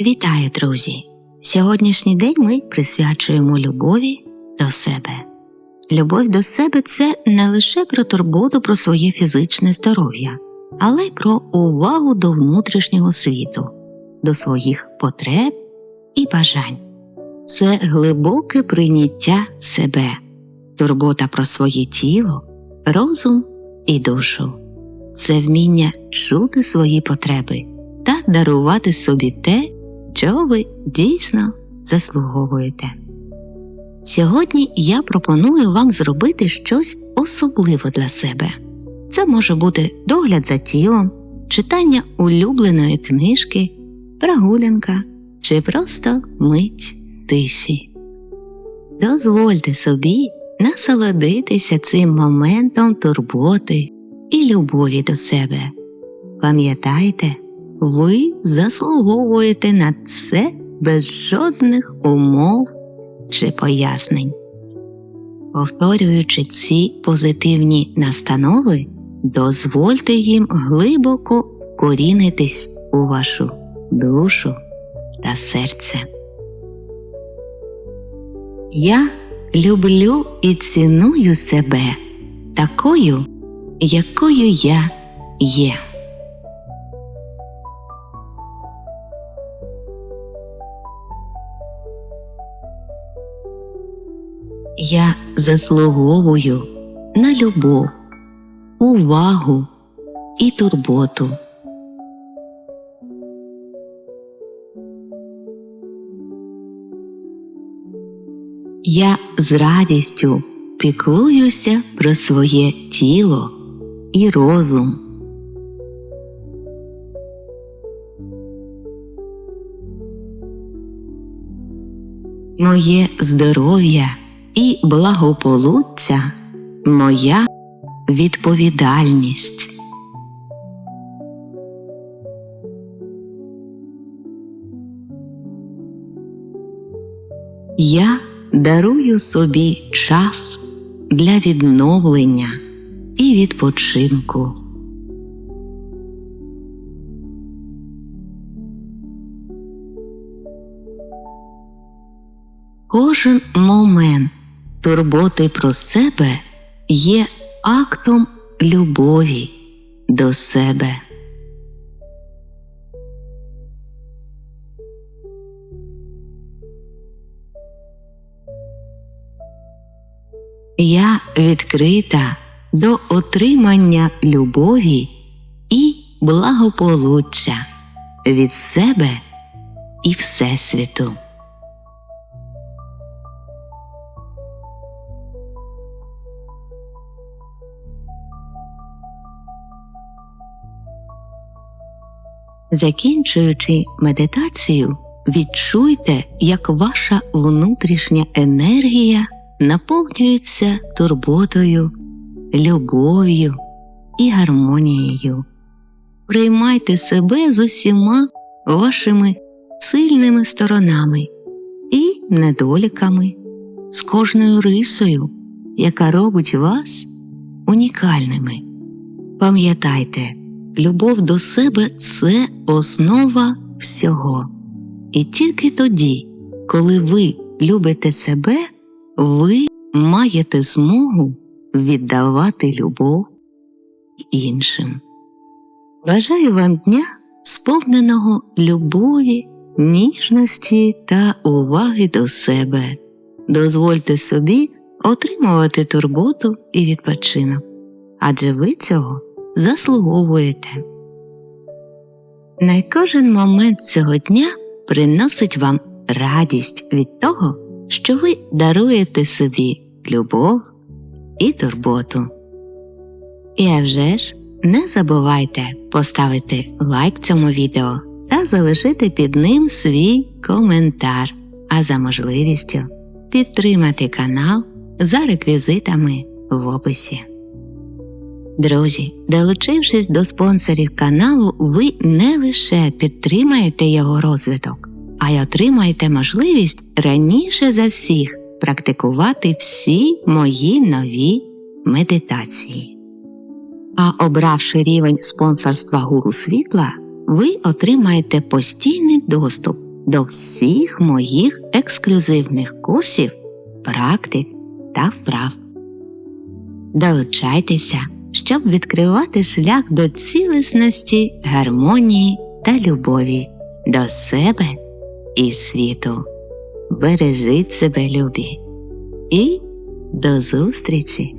Вітаю, друзі! Сьогоднішній день ми присвячуємо любові до себе. Любов до себе це не лише про турботу про своє фізичне здоров'я, але й про увагу до внутрішнього світу, до своїх потреб і бажань. Це глибоке прийняття себе, турбота про своє тіло, розум і душу, це вміння чути свої потреби та дарувати собі те, чого ви дійсно заслуговуєте. Сьогодні я пропоную вам зробити щось особливе для себе. Це може бути догляд за тілом, читання улюбленої книжки, прогулянка чи просто мить тиші. Дозвольте собі насолодитися цим моментом турботи і любові до себе. Пам'ятайте, ви заслуговуєте на це без жодних умов чи пояснень. Повторюючи ці позитивні настанови, дозвольте їм глибоко корінитись у вашу душу та серце. Я люблю і ціную себе такою, якою я є. Я заслуговую на любов, увагу і турботу. Я з радістю піклуюся про своє тіло і розум. Моє здоров'я і благополуччя моя відповідальність. Я дарую собі час для відновлення і відпочинку. Кожен момент турботи про себе є актом любові до себе. Я відкрита до отримання любові і благополуччя від себе і Всесвіту. Закінчуючи медитацію, відчуйте, як ваша внутрішня енергія наповнюється турботою, любов'ю і гармонією. Приймайте себе з усіма вашими сильними сторонами і недоліками, з кожною рисою, яка робить вас унікальними. Пам'ятайте, любов до себе це основа всього. І тільки тоді, коли ви любите себе, ви маєте змогу віддавати любов іншим. Бажаю вам дня, сповненого любові, ніжності та уваги до себе. Дозвольте собі отримувати турботу і відпочинок, адже ви цього заслуговуєте. Най кожен момент цього дня приносить вам радість від того, що ви даруєте собі любов і турботу. І а вже ж не забувайте поставити лайк цьому відео та залишити під ним свій коментар, а за можливістю підтримати канал за реквізитами в описі. Друзі, долучившись до спонсорів каналу, ви не лише підтримаєте його розвиток, а й отримаєте можливість раніше за всіх практикувати всі мої нові медитації. А обравши рівень спонсорства гуру світла, ви отримаєте постійний доступ до всіх моїх ексклюзивних курсів, практик та вправ. Долучайтеся, щоб відкривати шлях до цілісності, гармонії та любові до себе і світу. Бережіть себе, любі, і до зустрічі!